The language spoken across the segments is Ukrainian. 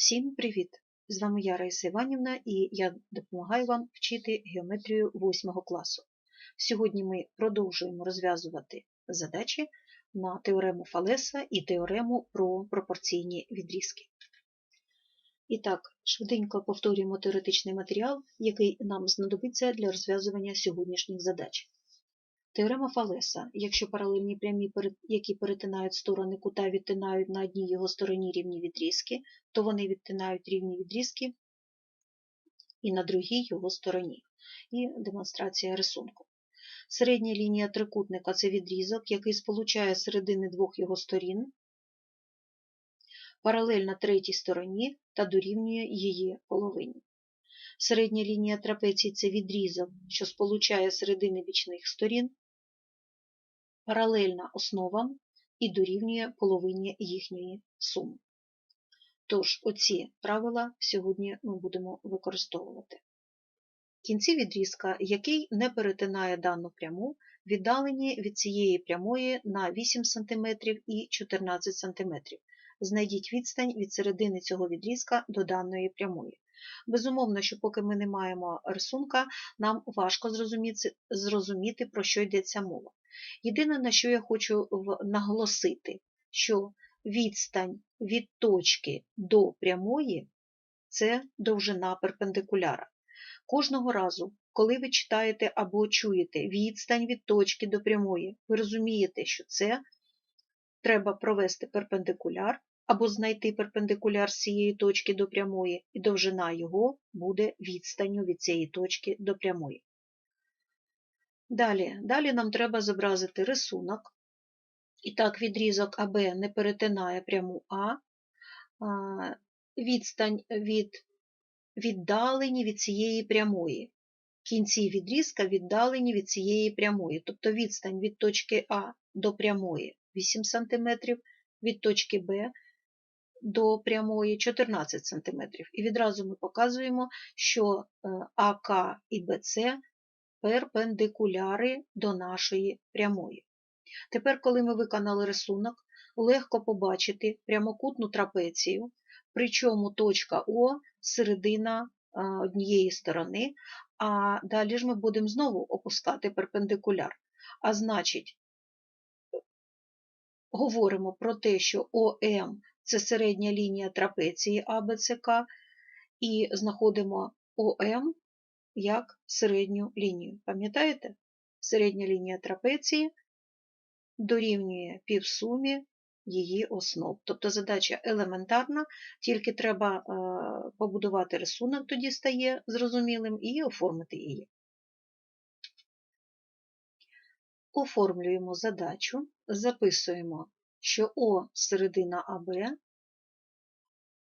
Всім привіт! З вами я Раїса Іванівна і я допомагаю вам вчити геометрію 8 класу. Сьогодні ми продовжуємо розв'язувати задачі на теорему Фалеса і теорему про пропорційні відрізки. І так, швиденько повторюємо теоретичний матеріал, який нам знадобиться для розв'язування сьогоднішніх задач. Теорема Фалеса. Якщо паралельні прямі, які перетинають сторони кута, відтинають на одній його стороні рівні відрізки, то вони відтинають рівні відрізки і на другій його стороні. І демонстрація рисунку. Середня лінія трикутника це відрізок, який сполучає середини двох його сторін, паралельно третій стороні та дорівнює її половині. Середня лінія трапеції це відрізок, що сполучає середини бічних сторін, паралельна основам і дорівнює половині їхньої суми. Тож, оці правила сьогодні ми будемо використовувати. Кінці відрізка, який не перетинає дану пряму, віддалені від цієї прямої на 8 см і 14 см. Знайдіть відстань від середини цього відрізка до даної прямої. Безумовно, що поки ми не маємо рисунка, нам важко зрозуміти, зрозуміти, про що йдеться мова. Єдине, на що я хочу наголосити, що відстань від точки до прямої це довжина перпендикуляра. Кожного разу, коли ви читаєте або чуєте відстань від точки до прямої, ви розумієте, що це треба провести перпендикуляр або знайти перпендикуляр з цієї точки до прямої, і довжина його буде відстанню від цієї точки до прямої. Далі, Далі нам треба зобразити рисунок. І так, відрізок АБ не перетинає пряму А, відстань від віддалені від цієї прямої. Кінці відрізка віддалені від цієї прямої, тобто відстань від точки А до прямої 8 см, від точки Б до прямої 14 см. І відразу ми показуємо, що е, АК і БЦ перпендикуляри до нашої прямої. Тепер, коли ми виконали рисунок, легко побачити прямокутну трапецію, причому точка О середина е, однієї сторони, а далі ж ми будемо знову опускати перпендикуляр. А значить, говоримо про те, що ОМ це середня лінія трапеції АБЦК, і знаходимо ОМ як середню лінію. Пам'ятаєте? Середня лінія трапеції дорівнює півсумі її основ. Тобто задача елементарна, тільки треба е, побудувати рисунок, тоді стає зрозумілим, і оформити її. Оформлюємо задачу, записуємо, що О середина АБ,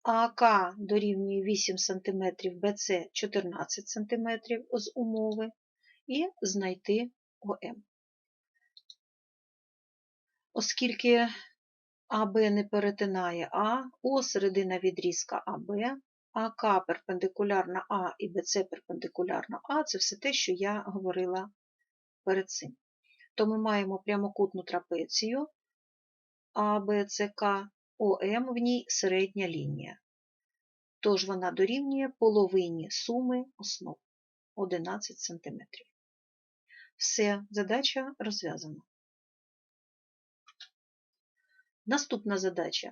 АК дорівнює 8 см, БЦ 14 см з умови, і знайти ОМ. Оскільки АБ не перетинає А, О середина відрізка АБ, АК перпендикулярна А і БЦ перпендикулярна А це все те, що я говорила перед цим. То ми маємо прямокутну трапецію АБЦК, ОМ в ній середня лінія. Тож вона дорівнює половині суми основ 11 см. Все, задача розв'язана. Наступна задача.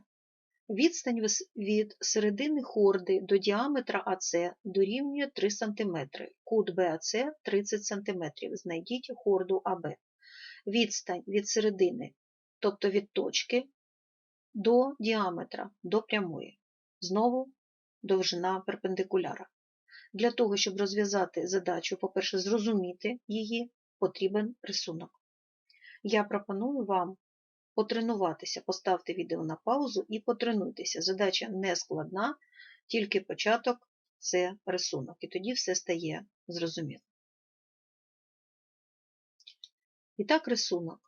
Відстань від середини хорди до діаметра АС дорівнює 3 см, кут БАЦ 30 см. Знайдіть хорду АБ. Відстань від середини, тобто від точки до діаметра, до прямої. Знову довжина перпендикуляра. Для того, щоб розв'язати задачу, по-перше, зрозуміти її, потрібен рисунок. Я пропоную вам потренуватися, поставте відео на паузу і потренуйтеся. Задача не складна, тільки початок це рисунок, і тоді все стає зрозуміло. І так, рисунок.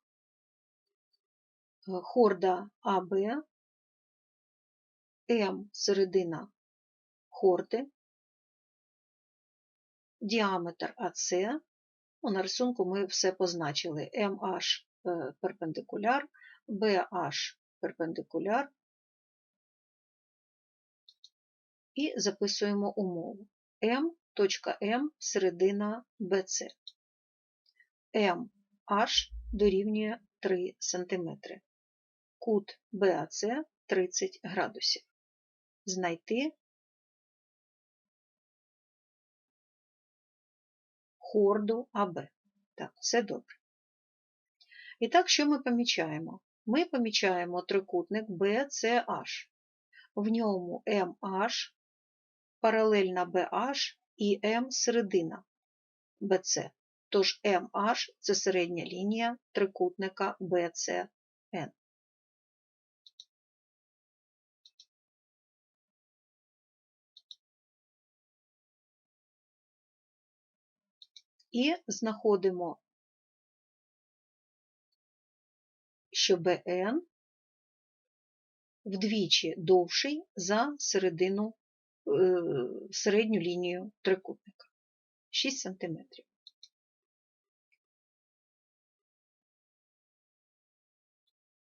Хорда АБ, М середина хорди, діаметр АС. Ну, на рисунку ми все позначили. MH е, перпендикуляр, BH перпендикуляр, І записуємо умову. М, точка М, середина БЦ. МH дорівнює 3 см. Кут БАЦ 30 градусів. Знайти хорду АБ. Так, все добре. І так, що ми помічаємо? Ми помічаємо трикутник BCH. В ньому MH, паралельна BH і М середина BC. Тож MH це середня лінія трикутника BCN. І знаходимо, що БН вдвічі довший за середину, е, середню лінію трикутника 6 см.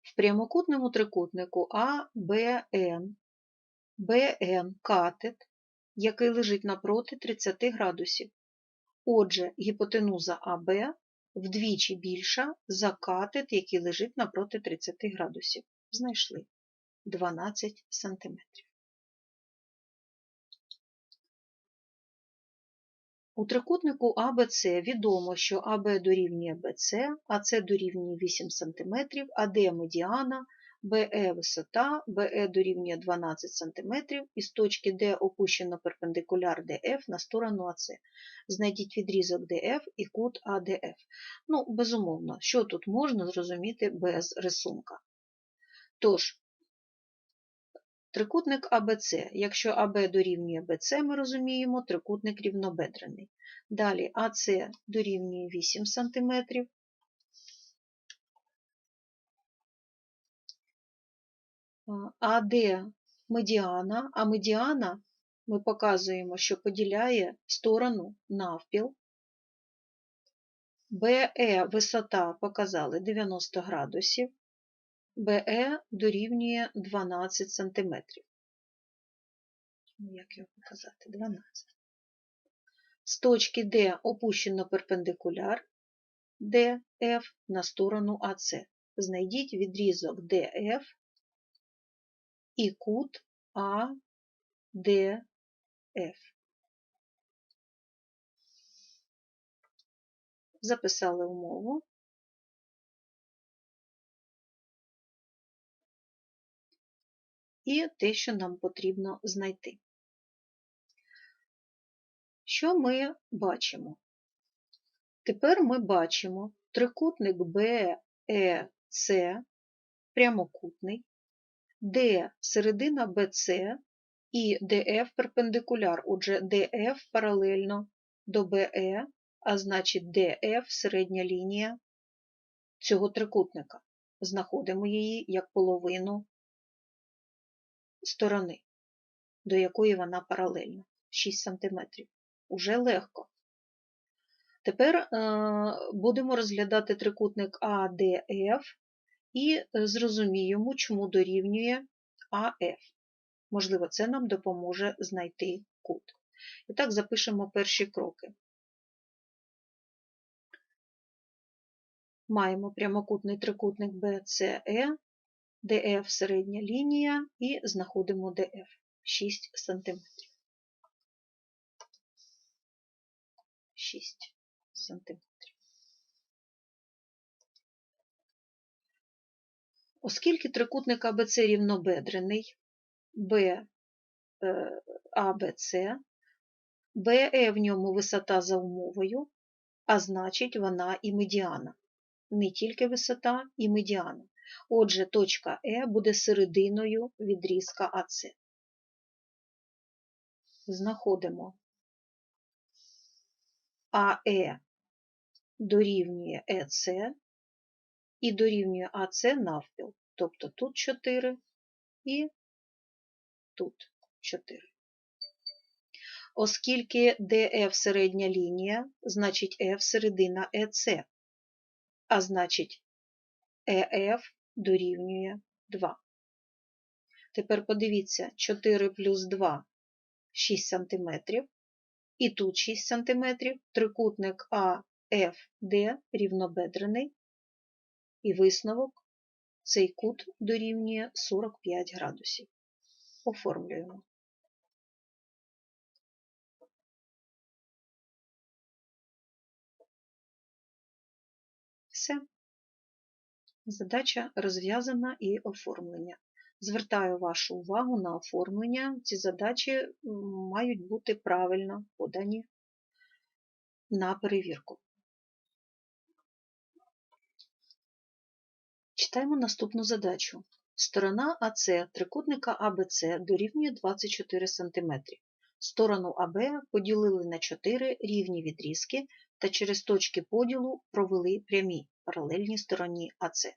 В прямокутному трикутнику АБН БН катет, який лежить напроти 30 градусів. Отже, гіпотенуза АБ вдвічі більша за катет, який лежить напроти 30 градусів. Знайшли 12 см. У трикутнику АБЦ відомо, що АБ дорівнює БЦ, АЦ дорівнює 8 см, АД медіана, БЕ висота, БЕ дорівнює 12 см, і з точки Д опущено перпендикуляр ДФ на сторону АЦ. Знайдіть відрізок ДФ і кут АДФ. Ну, безумовно, що тут можна зрозуміти без рисунка. Тож, Трикутник АБЦ. Якщо АБ дорівнює БЦ, ми розуміємо, трикутник рівнобедрений. Далі АЦ дорівнює 8 см. АД медіана, а медіана ми показуємо, що поділяє сторону навпіл. БЕ висота показали 90 градусів. БЕ дорівнює 12 см. Ну, як його показати? 12. З точки D опущено перпендикуляр DF на сторону АС. Знайдіть відрізок DF і кут ADF. Записали умову. і те, що нам потрібно знайти. Що ми бачимо? Тепер ми бачимо трикутник BEC прямокутний, де середина BC і DF перпендикуляр, отже, DF паралельно до BE, а значить DF середня лінія цього трикутника. Знаходимо її як половину сторони, до якої вона паралельна 6 см. Уже легко. Тепер е, будемо розглядати трикутник ADF і зрозуміємо, чому дорівнює АФ. Можливо, це нам допоможе знайти кут. І так, запишемо перші кроки. Маємо прямокутний трикутник BCE, DF середня лінія і знаходимо DF 6 см. 6 см. Оскільки трикутник АБЦ рівнобедрений, Б АБЦ, БЕ в ньому висота за умовою, а значить вона і медіана. Не тільки висота і медіана. Отже, точка Е буде серединою відрізка АЦ. Знаходимо АЕ дорівнює ЕЦ і дорівнює АЦ навпіл. Тобто тут 4 і тут 4. Оскільки ДФ середня лінія, значить F середина ЕЦ, а значить ЕФ дорівнює 2. Тепер подивіться, 4 плюс 2 6 см, і тут 6 см, трикутник АФД рівнобедрений, і висновок цей кут дорівнює 45 градусів. Оформлюємо. Все. Задача розв'язана і оформлення. Звертаю вашу увагу на оформлення. Ці задачі мають бути правильно подані на перевірку. Читаємо наступну задачу. Сторона АС трикутника АБЦ дорівнює 24 см. Сторону АБ поділили на 4 рівні відрізки та через точки поділу провели прямі паралельні стороні АС.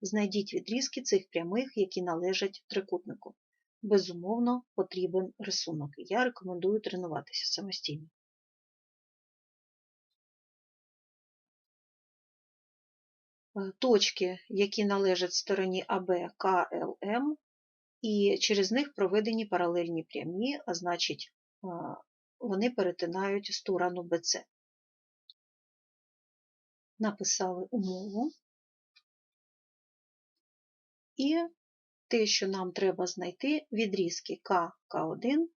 Знайдіть відрізки цих прямих, які належать трикутнику. Безумовно, потрібен рисунок. Я рекомендую тренуватися самостійно. Точки, які належать стороні АБ, КЛМ, і через них проведені паралельні прямі, а значить, е, вони перетинають сторону БЦ. Написали умову. І те, що нам треба знайти, відрізки К, К1,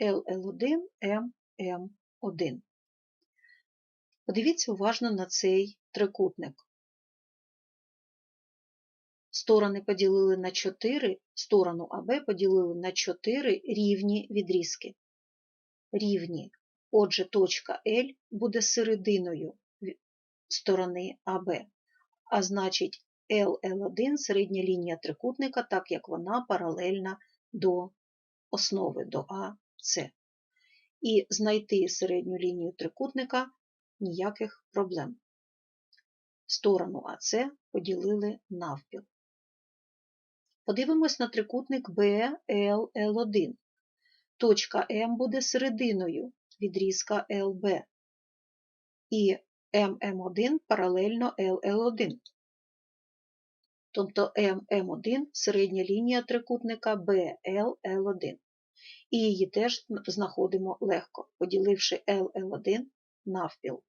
ЛЛ1, М, М1. Подивіться уважно на цей трикутник. Сторони поділили на 4, сторону АБ поділили на 4 рівні відрізки. Рівні. Отже, точка L буде серединою сторони АБ, а значить LL1 середня лінія трикутника, так як вона паралельна до основи до АС. І знайти середню лінію трикутника ніяких проблем. Сторону АС поділили навпіл. Подивимось на трикутник BLL1. Точка М буде серединою відрізка LB. І ММ1 паралельно LL1. Тобто ММ1 середня лінія трикутника BLL1. І її теж знаходимо легко, поділивши LL1 навпіл.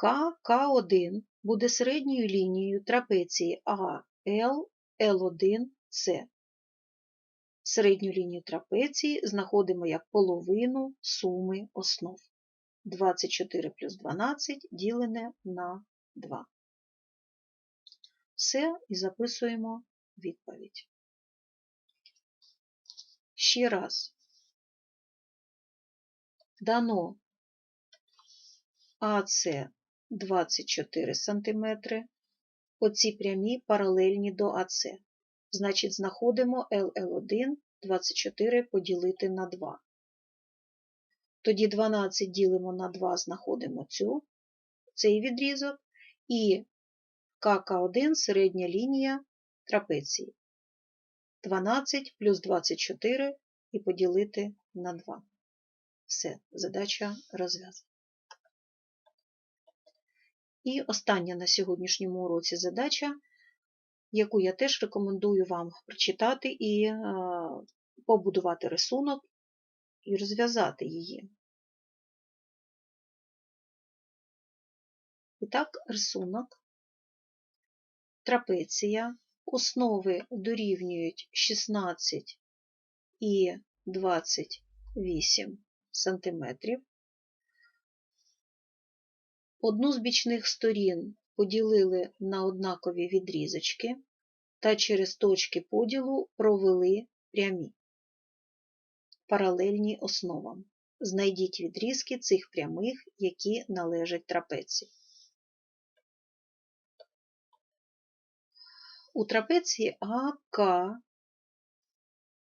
КК1 буде середньою лінією трапеції АЛ, Л1С. Середню лінію трапеції знаходимо як половину суми основ. 24 плюс 12 ділене на 2. Все і записуємо відповідь. Ще раз. Дано АС 24 см. Оці прямі паралельні до АС. Значить, знаходимо LL1 24 поділити на 2. Тоді 12 ділимо на 2, знаходимо цю, цей відрізок, і КК1 середня лінія трапеції. 12 плюс 24 і поділити на 2. Все, задача розв'язана. І остання на сьогоднішньому уроці задача, яку я теж рекомендую вам прочитати і е, побудувати рисунок і розв'язати її. І так, рисунок, трапеція, основи дорівнюють 16 і 28 см. Одну з бічних сторін поділили на однакові відрізочки та через точки поділу провели прямі, паралельні основам. Знайдіть відрізки цих прямих, які належать трапеції. У трапеції АК,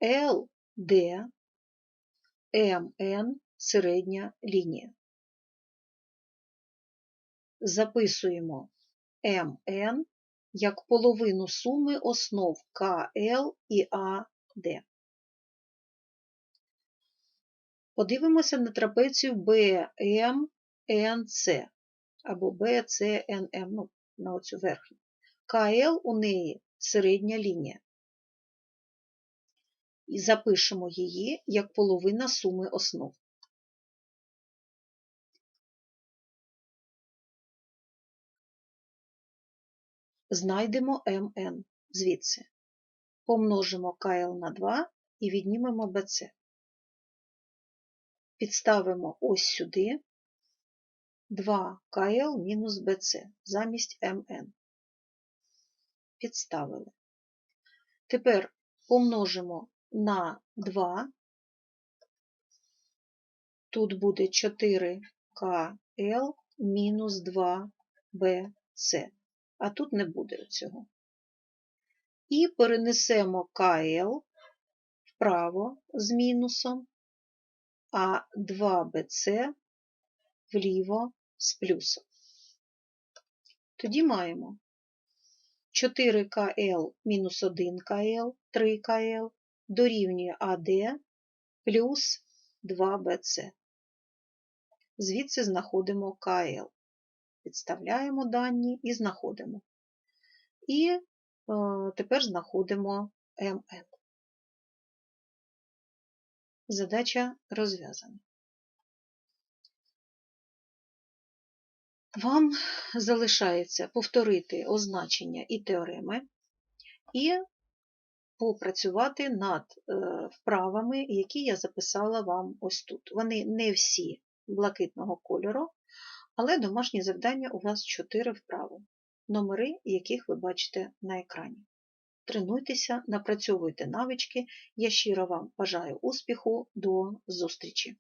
ЛД, МН середня лінія записуємо МН як половину суми основ КЛ і АД. Подивимося на трапецію BMNC або BCNM, ну, на оцю верхню. КЛ у неї середня лінія. І запишемо її як половина суми основ. Знайдемо МН звідси. Помножимо КЛ на 2 і віднімемо БЦ. Підставимо ось сюди 2 КЛ мінус БЦ замість МН. Підставили. Тепер помножимо на 2. Тут буде 4 КЛ мінус 2 БЦ. А тут не буде цього. І перенесемо КЛ вправо з мінусом, а 2БЦ вліво з плюсом. Тоді маємо 4КЛ мінус 1КЛ, 3КЛ дорівнює АД плюс 2БЦ. Звідси знаходимо КЛ. Підставляємо дані і знаходимо. І е, тепер знаходимо МН. Задача розв'язана. Вам залишається повторити означення і теореми і попрацювати над е, вправами, які я записала вам ось тут. Вони не всі блакитного кольору, але домашні завдання у вас 4 вправи, номери яких ви бачите на екрані. Тренуйтеся, напрацьовуйте навички. Я щиро вам бажаю успіху, до зустрічі!